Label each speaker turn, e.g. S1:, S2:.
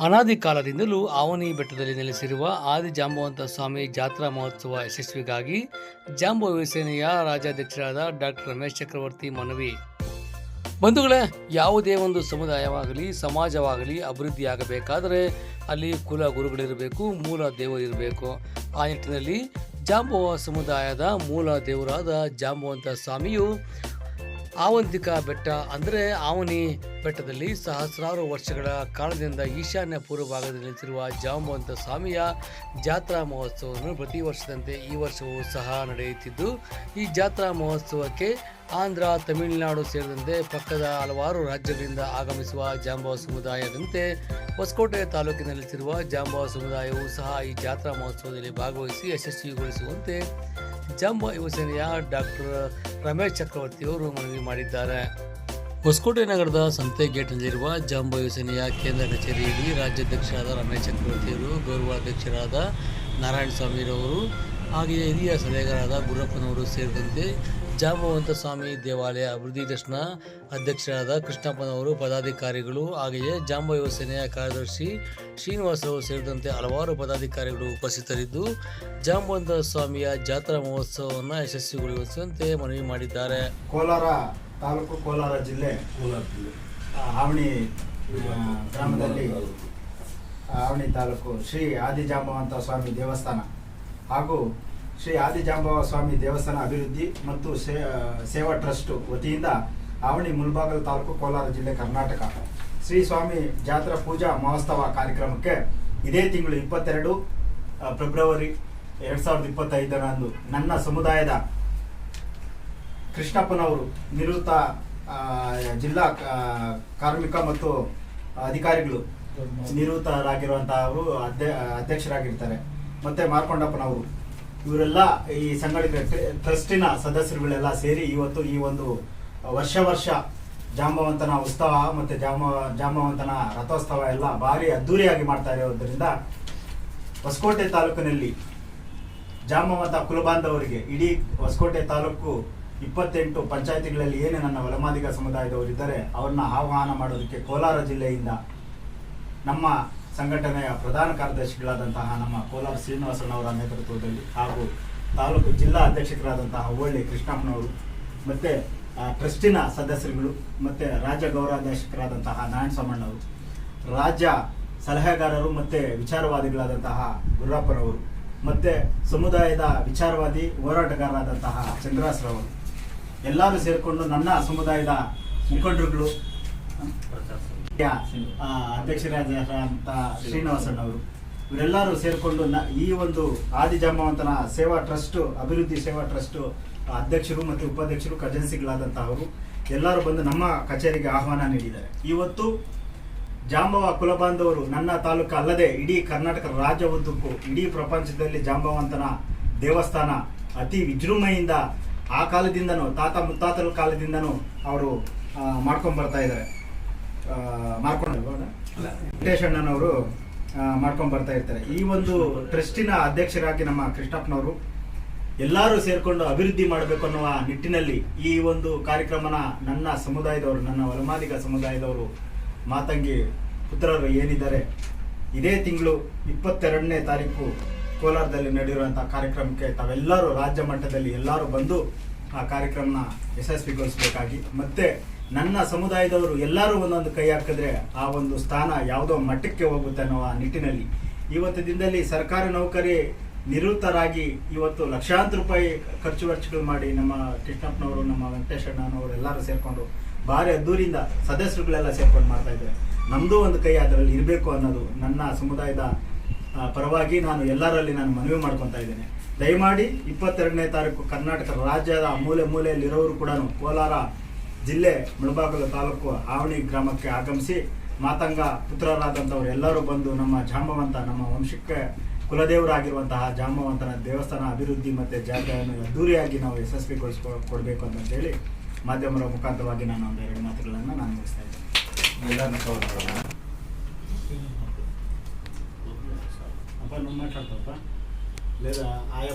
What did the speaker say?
S1: ಅನಾದಿ ಕಾಲದಿಂದಲೂ ಆವನಿ ಬೆಟ್ಟದಲ್ಲಿ ನೆಲೆಸಿರುವ ಆದಿ ಜಾಂಬವಂತ ಸ್ವಾಮಿ ಜಾತ್ರಾ ಮಹೋತ್ಸವ ಯಶಸ್ವಿಗಾಗಿ ಜಾಂಬವ ಸೇನೆಯ ರಾಜ್ಯಾಧ್ಯಕ್ಷರಾದ ಡಾಕ್ಟರ್ ರಮೇಶ್ ಚಕ್ರವರ್ತಿ ಮನವಿ. ಬಂಧುಗಳೇ, ಯಾವುದೇ ಒಂದು ಸಮುದಾಯವಾಗಲಿ, ಸಮಾಜವಾಗಲಿ ಅಭಿವೃದ್ಧಿಯಾಗಬೇಕಾದರೆ ಅಲ್ಲಿ ಕುಲ ಗುರುಗಳಿರಬೇಕು, ಮೂಲ ದೇವರಿರಬೇಕು ಆ ನಿಟ್ಟಿನಲ್ಲಿ ಜಾಂಬವ ಸಮುದಾಯದ ಮೂಲ ದೇವರಾದ ಜಾಂಬವಂತ ಸ್ವಾಮಿಯು ಆವಂತಿಕ ಬೆಟ್ಟ ಅಂದರೆ ಆವನಿ ಬೆಟ್ಟದಲ್ಲಿ ಸಹಸ್ರಾರು ವರ್ಷಗಳ ಕಾಲದಿಂದ ಈಶಾನ್ಯ ಪೂರ್ವ ಭಾಗದಲ್ಲಿ ನಿಂತಿರುವ ಜಾಂಬವಂತ ಸ್ವಾಮಿಯ ಜಾತ್ರಾ ಮಹೋತ್ಸವವನ್ನು ಪ್ರತಿ ವರ್ಷದಂತೆ ಈ ವರ್ಷವೂ ಸಹ ನಡೆಯುತ್ತಿದ್ದು, ಈ ಜಾತ್ರಾ ಮಹೋತ್ಸವಕ್ಕೆ ಆಂಧ್ರ, ತಮಿಳುನಾಡು ಸೇರಿದಂತೆ ಪಕ್ಕದ ಹಲವಾರು ರಾಜ್ಯಗಳಿಂದ ಆಗಮಿಸುವ ಜಾಂಬವ ಸಮುದಾಯದಂತೆ ಹೊಸಕೋಟೆ ತಾಲೂಕಿನಲ್ಲಿರುವ ಜಾಂಬವ ಸಮುದಾಯವು ಸಹ ಈ ಜಾತ್ರಾ ಮಹೋತ್ಸವದಲ್ಲಿ ಭಾಗವಹಿಸಿ ಯಶಸ್ವಿಗೊಳಿಸುವಂತೆ ಜಾಂಬವ ಯುವಸೇನೆಯ ಡಾಕ್ಟರ್ ರಮೇಶ್ ಚಕ್ರವರ್ತಿಯವರು ಮನವಿ ಮಾಡಿದ್ದಾರೆ. ಹೊಸಕೋಟೆ ನಗರದ ಸಂತೆ ಗೇಟ್ನಲ್ಲಿರುವ ಜಾಂಬೋ ಯೋಜನೆಯ ಕೇಂದ್ರ ಕಚೇರಿಯಲ್ಲಿ ರಾಜ್ಯಾಧ್ಯಕ್ಷರಾದ ರಮೇಶ್ ಚಕ್ರವರ್ತಿಯವರು, ಗೌರವಾಧ್ಯಕ್ಷರಾದ ನಾರಾಯಣ ಸ್ವಾಮಿರವರು ಹಾಗೆಯೇ ಹಿರಿಯ ಸಲಹೆಗಾರರಾದ ಗುರಪ್ಪನವರು ಸೇರಿದಂತೆ ಜಾಂಬವಂತ ಸ್ವಾಮಿ ದೇವಾಲಯ ಅಭಿವೃದ್ಧಿ ಟ್ರಸ್ಟ್ನ ಅಧ್ಯಕ್ಷರಾದ ಕೃಷ್ಣಪ್ಪನವರು, ಪದಾಧಿಕಾರಿಗಳು ಹಾಗೆಯೇ ಜಾಂಬ ಯೋಜನೆಯ ಕಾರ್ಯದರ್ಶಿ ಶ್ರೀನಿವಾಸರಾವ್ ಸೇರಿದಂತೆ ಹಲವಾರು ಪದಾಧಿಕಾರಿಗಳು ಉಪಸ್ಥಿತರಿದ್ದು, ಜಾಂಬವಂತ ಸ್ವಾಮಿಯ ಜಾತ್ರಾ ಮಹೋತ್ಸವವನ್ನು ಯಶಸ್ವಿಗೊಳಿಸುವಂತೆ ಮನವಿ ಮಾಡಿದ್ದಾರೆ.
S2: ಕೋಲಾರ ತಾಲೂಕು ಕೋಲಾರ ಜಿಲ್ಲೆ ಕೋಲಾರ ಜಿಲ್ಲೆ ಆವಣಿ ಗ್ರಾಮದಲ್ಲಿ ಆವಣಿ ತಾಲೂಕು ಶ್ರೀ ಆದಿಜಾಂಬವಂತ ಸ್ವಾಮಿ ದೇವಸ್ಥಾನ. ಹಾಗೂ ಶ್ರೀ ಆದಿಜಾಂಬವ ಸ್ವಾಮಿ ದೇವಸ್ಥಾನ ಅಭಿವೃದ್ಧಿ ಮತ್ತು ಸೇವಾ ಟ್ರಸ್ಟ್ ವತಿಯಿಂದ ಆವಣಿ ಮುಲ್ಬಾಗಲ್ ತಾಲೂಕು ಕೋಲಾರ ಜಿಲ್ಲೆ ಕರ್ನಾಟಕ. ಶ್ರೀ ಸ್ವಾಮಿ ಜಾತ್ರಾ ಪೂಜಾ ಮಹೋತ್ಸವ ಕಾರ್ಯಕ್ರಮಕ್ಕೆ ಇದೇ ತಿಂಗಳು ಇಪ್ಪತ್ತೆರಡು ಫೆಬ್ರವರಿ ಎರಡ್ ಸಾವಿರದ ಇಪ್ಪತ್ತೈದರಂದು ನನ್ನ ಸಮುದಾಯದ ಕೃಷ್ಣಪ್ಪನವರು ನಿವೃತ್ತ ಜಿಲ್ಲಾ ಕಾರ್ಮಿಕ ಮತ್ತು ಅಧಿಕಾರಿಗಳು ನಿವೃತ್ತರಾಗಿರುವಂತಹ ಅವರು ಅಧ್ಯ, ಅಧ್ಯಕ್ಷರಾಗಿರ್ತಾರೆ. ಮತ್ತೆ ಮಾರ್ಕೊಂಡಪ್ಪನವರು. ಇವರೆಲ್ಲ ಈ ಸಂಘಟಿತ ಟ್ರಸ್ಟಿನ ಸದಸ್ಯರುಗಳೆಲ್ಲ ಸೇರಿ ಇವತ್ತು ಈ ಒಂದು ವರ್ಷ ವರ್ಷ ಜಾಂಬವಂತನ ಉತ್ಸವ ಮತ್ತೆ ಜಾಮ ಜಾಂಬವಂತನ ರಥೋತ್ಸವ ಎಲ್ಲ ಭಾರಿ ಅದ್ಧೂರಿಯಾಗಿ ಮಾಡ್ತಾ ಇರೋದ್ರಿಂದ ಹೊಸಕೋಟೆ ತಾಲೂಕಿನಲ್ಲಿ ಜಾಂಬವಂತ ಕುಲಬಾಂಧವರಿಗೆ ಇಡೀ ಹೊಸಕೋಟೆ ತಾಲೂಕು ಇಪ್ಪತ್ತೆಂಟು ಪಂಚಾಯತಿಗಳಲ್ಲಿ ಏನೇ ನನ್ನ ಒಲಮಾದಿಗ ಸಮುದಾಯದವರಿದ್ದಾರೆ ಅವ್ರನ್ನ ಆಹ್ವಾನ ಮಾಡೋದಕ್ಕೆ ಕೋಲಾರ ಜಿಲ್ಲೆಯಿಂದ ನಮ್ಮ ಸಂಘಟನೆಯ ಪ್ರಧಾನ ಕಾರ್ಯದರ್ಶಿಗಳಾದಂತಹ ನಮ್ಮ ಕೋಲಾರ ಶ್ರೀನಿವಾಸನವರ ನೇತೃತ್ವದಲ್ಲಿ ಹಾಗೂ ತಾಲೂಕು ಜಿಲ್ಲಾ ಅಧ್ಯಕ್ಷಕರಾದಂತಹ ಹೋಳ್ಳಿ ಕೃಷ್ಣಪ್ಪನವರು ಮತ್ತೆ ಟ್ರಸ್ಟಿನ ಸದಸ್ಯರುಗಳು ಮತ್ತೆ ರಾಜ್ಯ ಗೌರವಾಧ್ಯಕ್ಷಕರಾದಂತಹ ನಾರಾಯಣ ಸೋಮಣ್ಣವರು ರಾಜ್ಯ ಸಲಹೆಗಾರರು ಮತ್ತೆ ವಿಚಾರವಾದಿಗಳಾದಂತಹ ಗುರ್ರಪ್ಪನವರು ಮತ್ತೆ ಸಮುದಾಯದ ವಿಚಾರವಾದಿ ಹೋರಾಟಗಾರರಾದಂತಹ ಚಂದ್ರಾಸ್ರವರು ಎಲ್ಲರೂ ಸೇರಿಕೊಂಡು ನನ್ನ ಸಮುದಾಯದ ಮುಖಂಡರುಗಳು ಅಧ್ಯಕ್ಷರಾದ ಅಧ್ಯಕ್ಷರಾದಂತ ಶ್ರೀನಿವಾಸಣ್ಣವರು ಇವರೆಲ್ಲರೂ ಸೇರಿಕೊಂಡು ನ, ಈ ಒಂದು ಆದಿಜಾಂಬವಂತನ ಸೇವಾ ಟ್ರಸ್ಟ್, ಅಭಿವೃದ್ಧಿ ಸೇವಾ ಟ್ರಸ್ಟ್, ಅಧ್ಯಕ್ಷರು ಮತ್ತು ಉಪಾಧ್ಯಕ್ಷರು ಖಜಾನ್ಸಿಗಳಾದಂತಹ ಅವರು, ಎಲ್ಲರೂ ಬಂದು ನಮ್ಮ ಕಚೇರಿಗೆ ಆಹ್ವಾನ ನೀಡಿದ್ದಾರೆ. ಇವತ್ತು ಜಾಂಬವ ಕುಲಬಾಂಧವರು ನನ್ನ ತಾಲೂಕು ಅಲ್ಲದೆ ಇಡೀ ಕರ್ನಾಟಕ ರಾಜ್ಯ ಉದ್ದಕ್ಕೂ, ಇಡೀ ಪ್ರಪಂಚದಲ್ಲಿ ಜಾಂಬವಂತನ ದೇವಸ್ಥಾನ ಅತಿ ವಿಜೃಂಭಣೆಯಿಂದ ಆ ಕಾಲದಿಂದನೂ ತಾತ ಮುತ್ತಾತರ ಕಾಲದಿಂದನೂ ಅವರು ಮಾಡ್ಕೊಂಡು ಬರ್ತಾ ಇದ್ದಾರೆ ಮಾಡ್ಕೊಂಡು ವೆಂಕಟೇಶಣ್ಣನವರು ಮಾಡ್ಕೊಂಡು ಬರ್ತಾ ಇರ್ತಾರೆ. ಈ ಒಂದು ಟ್ರಸ್ಟಿನ ಅಧ್ಯಕ್ಷರಾಗಿ ನಮ್ಮ ಕೃಷ್ಣಪ್ಪನವರು ಎಲ್ಲರೂ ಸೇರಿಕೊಂಡು ಅಭಿವೃದ್ಧಿ ಮಾಡಬೇಕು ಅನ್ನುವ ನಿಟ್ಟಿನಲ್ಲಿ ಈ ಒಂದು ಕಾರ್ಯಕ್ರಮನ ನನ್ನ ಸಮುದಾಯದವರು ನನ್ನ ವರಮಾದಿಗ ಸಮುದಾಯದವರು ಮಾತಂಗಿ ಪುತ್ರರು ಏನಿದ್ದಾರೆ ಇದೇ ತಿಂಗಳು ಇಪ್ಪತ್ತೆರಡನೇ ತಾರೀಕು ಕೋಲಾರದಲ್ಲಿ ನಡೆಯುವಂತಹ ಕಾರ್ಯಕ್ರಮಕ್ಕೆ ತಾವೆಲ್ಲರೂ ರಾಜ್ಯ ಮಟ್ಟದಲ್ಲಿ ಎಲ್ಲರೂ ಬಂದು ಆ ಕಾರ್ಯಕ್ರಮನ ಯಶಸ್ವಿಗೊಳಿಸಬೇಕಾಗಿ. ಮತ್ತೆ ನನ್ನ ಸಮುದಾಯದವರು ಎಲ್ಲರೂ ಒಂದೊಂದು ಕೈ ಹಾಕಿದ್ರೆ ಆ ಒಂದು ಸ್ಥಾನ ಯಾವುದೋ ಮಟ್ಟಕ್ಕೆ ಹೋಗುತ್ತೆ ಅನ್ನೋ ಆ ನಿಟ್ಟಿನಲ್ಲಿ. ಇವತ್ತು ದಿನದಲ್ಲಿ ಸರ್ಕಾರಿ ನೌಕರಿ ನಿವೃತ್ತರಾಗಿ ಇವತ್ತು ಲಕ್ಷಾಂತರ ರೂಪಾಯಿ ಖರ್ಚು ವೆಚ್ಚಗಳು ಮಾಡಿ ನಮ್ಮ ಕೃಷ್ಣಪ್ಪನವರು, ನಮ್ಮ ವೆಂಕಟೇಶಣ್ಣನವರು ಎಲ್ಲರೂ ಸೇರಿಕೊಂಡು ಭಾರಿ ಅದ್ದೂರಿಂದ ಸದಸ್ಯರುಗಳೆಲ್ಲ ಸೇರ್ಕೊಂಡು ಮಾಡ್ತಾ ಇದ್ದಾರೆ. ನಮ್ಮದು ಒಂದು ಕೈ ಅದರಲ್ಲಿ ಇರಬೇಕು ಅನ್ನೋದು ನನ್ನ ಸಮುದಾಯದ ಪರವಾಗಿ ನಾನು ಎಲ್ಲರಲ್ಲಿ ನಾನು ಮನವಿ ಮಾಡ್ಕೊತಾ ಇದ್ದೇನೆ. ದಯಮಾಡಿ ಇಪ್ಪತ್ತೆರಡನೇ ತಾರೀಕು ಕರ್ನಾಟಕ ರಾಜ್ಯದ ಮೂಲೆ ಮೂಲೆಯಲ್ಲಿರೋರು ಕೂಡ ಕೋಲಾರ ಜಿಲ್ಲೆ ಮುಳಬಾಗಲು ತಾಲೂಕು ಆವಣಿ ಗ್ರಾಮಕ್ಕೆ ಆಗಮಿಸಿ ಮಾತಂಗ ಪುತ್ರರಾದಂಥವ್ರು ಎಲ್ಲರೂ ಬಂದು ನಮ್ಮ ಜಾಂಬವಂತ, ನಮ್ಮ ವಂಶಕ್ಕೆ ಕುಲದೇವರಾಗಿರುವಂತಹ ಜಾಂಬವಂತನ ದೇವಸ್ಥಾನ ಅಭಿವೃದ್ಧಿ ಮತ್ತು ಜಾತ್ರೆಯನ್ನು ಅದ್ದೂರಿಯಾಗಿ ನಾವು ಯಶಸ್ವಿಗೊಳಿಸ್ಕೊ ಕೊಡಬೇಕು ಅಂತ ಹೇಳಿ ಮಾಧ್ಯಮರ ಮುಖಾಂತರವಾಗಿ ನಾನು ಒಂದು ಎರಡು ಮಾತುಗಳನ್ನು ನಾನು ಮುಗಿಸ್ತಾ ಇದ್ದೇನೆ. మాట్లాడతావా? లేదా ఆయా